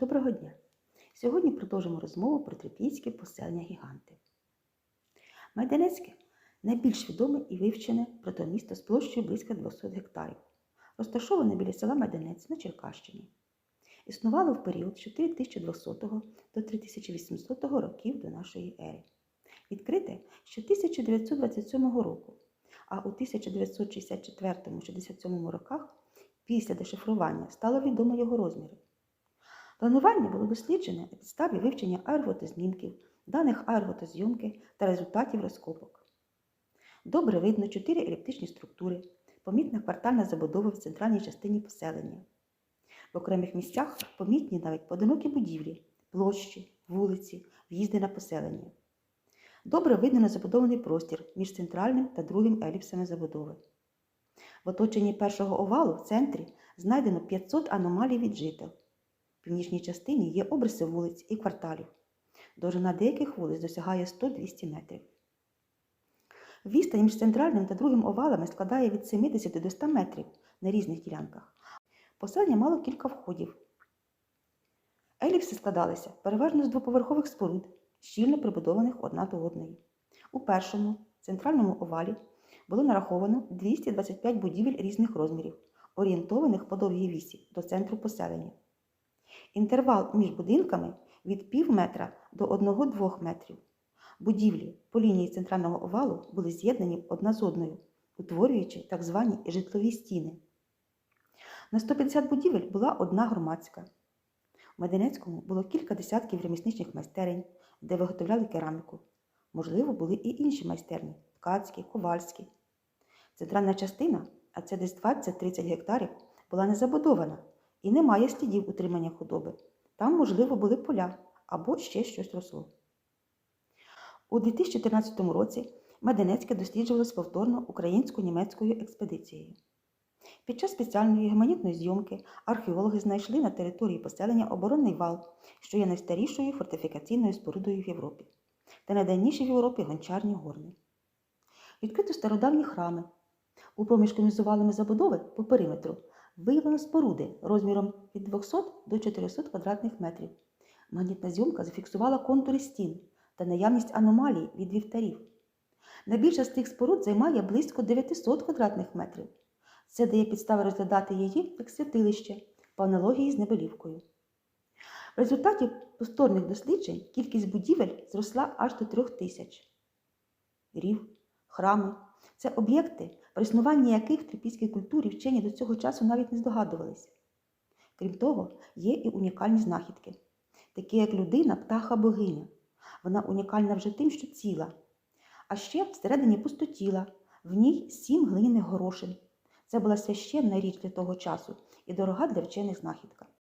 Доброго дня! Сьогодні продовжимо розмову про трипільське поселення гіганти. Майданецьке найбільш відоме і вивчене протомісто з площею близько 200 гектарів, розташоване біля села Майданець на Черкащині. Існувало в період з 4200 до 3800 років до нашої ери. Відкрите ще 1927 року, а у 1964-67 роках після дешифрування стало відомо його розміри. Планування було досліджене на підставі вивчення аерфотознімків, даних аерфотозйомки та результатів розкопок. Добре видно чотири еліптичні структури, помітна квартальна забудова в центральній частині поселення. В окремих місцях помітні навіть поодинокі будівлі, площі, вулиці, в'їзди на поселення. Добре видно забудований простір між центральним та другим еліпсами забудови. В оточенні першого овалу в центрі знайдено 500 аномалій від жител. В північній частині є обриси вулиць і кварталів. Довжина деяких вулиць досягає 100-200 метрів. Відстань між центральним та другим овалами складає від 70 до 100 метрів на різних ділянках. Поселення мало кілька входів. Еліпси складалися переважно з двоповерхових споруд, щільно прибудованих одна до одної. У першому центральному овалі було нараховано 225 будівель різних розмірів, орієнтованих по довгій вісі до центру поселення. Інтервал між будинками від пів метра до 1-2 метрів. Будівлі по лінії центрального овалу були з'єднані одна з одною, утворюючи так звані житлові стіни. На 150 будівель була одна громадська. У Меденецькому було кілька десятків ремісничних майстерень, де виготовляли кераміку. Можливо, були і інші майстерні ткацькі, ковальські. Центральна частина, а це десь 20-30 гектарів, була не забудована і немає слідів утримання худоби. Там, можливо, були поля або ще щось росло. У 2014 році Меденецьке досліджувалось повторно українсько-німецькою експедицією. Під час спеціальної геманітної зйомки археологи знайшли на території поселення оборонний вал, що є найстарішою фортифікаційною спорудою в Європі, та найдавніші в Європі гончарні горни. Відкрито стародавні храми. У проміжку між забудови по периметру виявлено споруди розміром від 200 до 400 квадратних метрів. Магнітна зйомка зафіксувала контури стін та наявність аномалій від вівтарів. Найбільша з тих споруд займає близько 900 квадратних метрів. Це дає підстави розглядати її як святилище по аналогії з Небелівкою. В результаті повторних досліджень кількість будівель зросла аж до трьох тисяч. Рів, храми це об'єкти, про існування яких в трипільській культурі вчені до цього часу навіть не здогадувалися. Крім того, є і унікальні знахідки, такі як людина, птаха богиня. Вона унікальна вже тим, що ціла. А ще всередині пустотіла, в ній сім глиняних горошин. Це була священна річ для того часу і дорога для вчених знахідка.